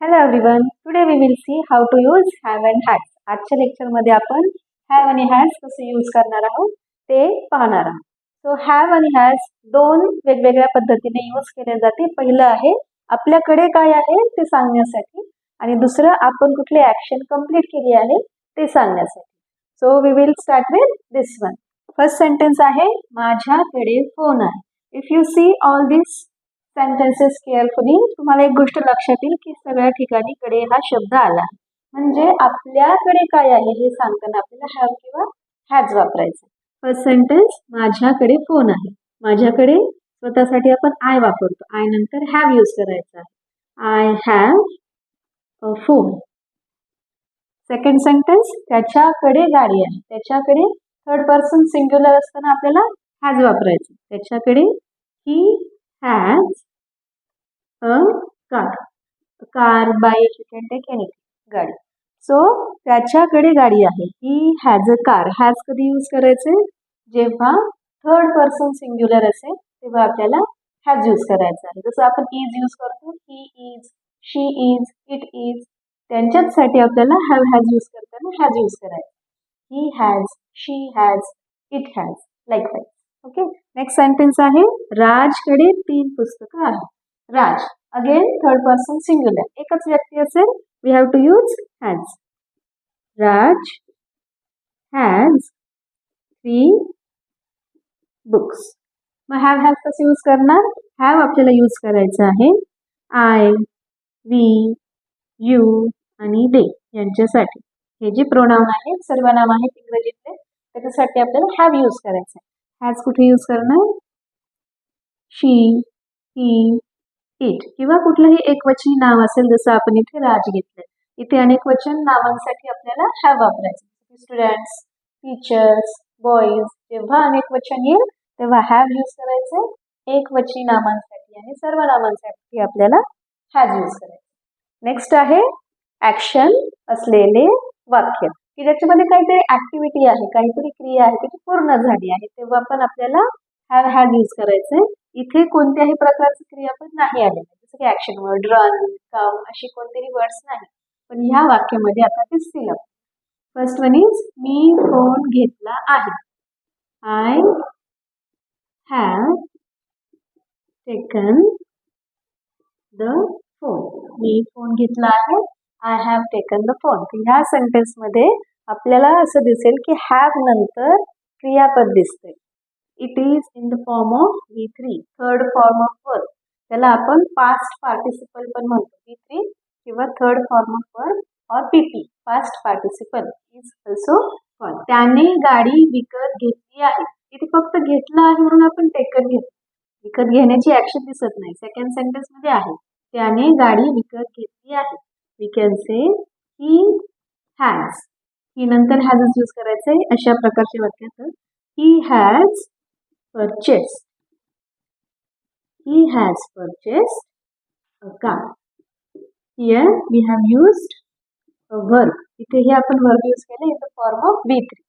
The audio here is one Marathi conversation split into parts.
Hello everyone today we will see how to use have and has आजच्या लेक्चरमध्ये आपण हॅव आणि हॅड्स कसे यूज करणार आहोत ते पाहणार आहोत. सो हॅव आणि हॅज दोन वेगवेगळ्या पद्धतीने यूज केले जाते. पहिलं आहे आपल्याकडे काय आहे ते सांगण्यासाठी आणि दुसरं आपण कुठली ॲक्शन कंप्लीट केली आहे ते सांगण्यासाठी. So we will start with this one first sentence आहे माझ्याकडे फोन आहे. If you see all this sentences carefully तुम्हाला एक गोष्ट लक्षात येईल की सगळ्या ठिकाणी कडे हा शब्द आला. म्हणजे आपल्याकडे काय आहे हे सांगताना आपल्याला हॅव किंवा हॅज वापरायचं. फर्स्ट सेंटेन्स माझ्याकडे फोन आहे. माझ्याकडे स्वतःसाठी आपण आय वापरतो. आय नंतर हॅव यूज करायचा I have a phone second sentence त्याच्याकडे गाडी आहे. त्याच्याकडे थर्ड पर्सन सिंग्युलर असताना आपल्याला हॅज वापरायचं. त्याच्याकडे he has car car bike you can take any गाडी. सो त्याच्याकडे गाडी आहे. He has a car has कधी यूज करायचे? जेव्हा थर्ड पर्सन सिंग्युलर असेल तेव्हा आपल्याला हॅज यूज करायचा आहे. जसं आपण इज यूज करतो he is she is it is त्यांच्याचसाठी आपल्याला हॅव हॅज यूज करताना हॅज यूज करायचा. He has she has it has like wise okay next sentence आहे राजकडे तीन पुस्तकं आहेत. Raj again third person singular एकच व्यक्ती असेल we have to use has Raj has three books मग हॅव हॅज कसं यूज करणार? हॅव आपल्याला यूज करायचं आहे. आय वी यू आणि दे यांच्यासाठी. हे जे प्रोनाऊन आहेत सर्वनाम आहेत इंग्रजीतले त्याच्यासाठी आपल्याला हॅव यूज करायचं आहे. हॅज कुठे यूज करणार? शी ही इट किंवा कुठलंही एकवचनी नाव असेल जसं आपण इथे राज घेतलंय. इथे अनेक वचन नावांसाठी आपल्याला हॅव वापरायचं. स्टुडंट्स टीचर्स बॉईज जेव्हा अनेक वचन येईल तेव्हा हॅव यूज करायचं एक वचनी नामांसाठी आणि सर्व नामांसाठी आपल्याला हॅज यूज करायचं नेक्स्ट आहे ॲक्शन असलेले वाक्य. की ज्याच्यामध्ये काहीतरी ऍक्टिव्हिटी आहे काहीतरी क्रिया आहे त्याची पूर्ण झाली आहे तेव्हा पण आपल्याला हॅव हॅज यूज करायचंय. इथे कोणत्याही प्रकारचं क्रियापद नाही आलेलं. जसं की ऍक्शन वर्ड रन कम अशी कोणतेही वर्ड्स नाही. पण ह्या वाक्यामध्ये आता ते दिसतील फर्स्ट वन इज मी फोन घेतला आहे. I have taken the phone me phone घेतला आहे. I have taken the phone ह्या सेंटेन्समध्ये आपल्याला असं दिसेल की हॅव नंतर क्रियापद दिसते it is in the form of V three third form of work त्याला आपण पास्ट पार्टिसिपल पण म्हणतो. व्ही थ्री किंवा third form of work or P past participle is also call त्याने गाडी विकत घेतली आहे. इथे फक्त घेतलं आहे म्हणून आपण टेकत घेतो विकत घेण्याची ऍक्शन दिसत नाही. सेकंड सेंटेन्समध्ये आहे. त्याने गाडी विकत घेतली आहे. We can say he has he नंतर हॅजच यूज करायचं आहे अशा प्रकारच्या वाक्यात. He has purchased. He has purchased a car. Here we have used a verb. इथेही आपण वर्ब यूज केले in the form of V three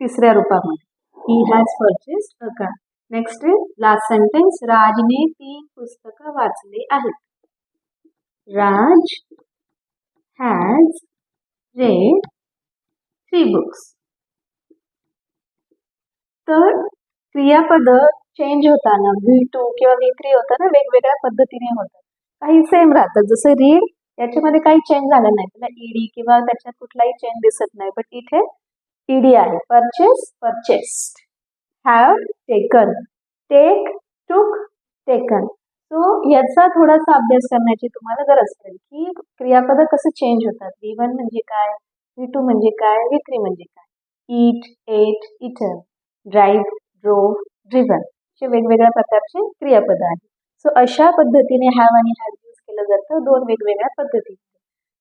तिसऱ्या रूपामध्ये he has purchased a car next last sentence राजने तीन पुस्तकं वाचले आहेत Raj has read three books तर क्रियापद चेंज होताना व्ही टू किंवा व्ही थ्री होताना वेगवेगळ्या पद्धतीने होतात काही सेम राहतात जसं रीड याच्यामध्ये काही चेंज झाला नाही. त्याला ईडी किंवा त्याच्यात कुठलाही चेंज दिसत नाही. बट इथे ईडी आहे. Purchase purchased have taken take took taken so याचा थोडासा अभ्यास करण्याची तुम्हाला गरज पडेल की क्रियापद कसं चेंज होतात. व्ही वन म्हणजे काय? व्ही टू म्हणजे काय? व्ही थ्री म्हणजे काय? Eat ate eaten drive drove driven असे वेगवेगळ्या प्रकारचे क्रियापद आहेत सो अशा पद्धतीने हॅव आणि हॅव यूज केलं जातं. दोन वेगवेगळ्या पद्धतीने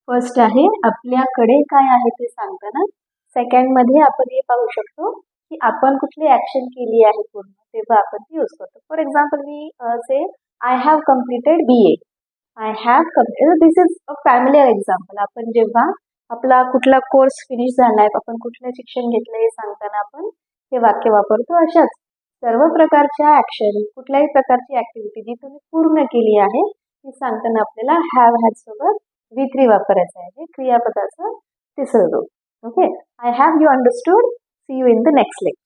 फर्स्ट आहे आपल्याकडे काय आहे ते सांगताना. सेकंडमध्ये आपण हे पाहू शकतो की आपण कुठली ॲक्शन केली आहे पूर्ण तेव्हा आपण ती यूज करतो. For example me say I have completed B A I have completed this is a familiar example आपण जेव्हा आपला कुठला कोर्स फिनिश झाला आहे आपण कुठलं शिक्षण घेतलं हे सांगताना आपण हे वाक्य वापरतो अशाच. सर्व प्रकारच्या ऍक्शन कुठल्याही प्रकारची ऍक्टिव्हिटी जी तुम्ही पूर्ण केली आहे ती सांगताना आपल्याला हॅव हॅज सोबत वी थ्री वापरायचं आहे. हे क्रियापदाचं तिसरं रूप okay I have you understood see you in the next lecture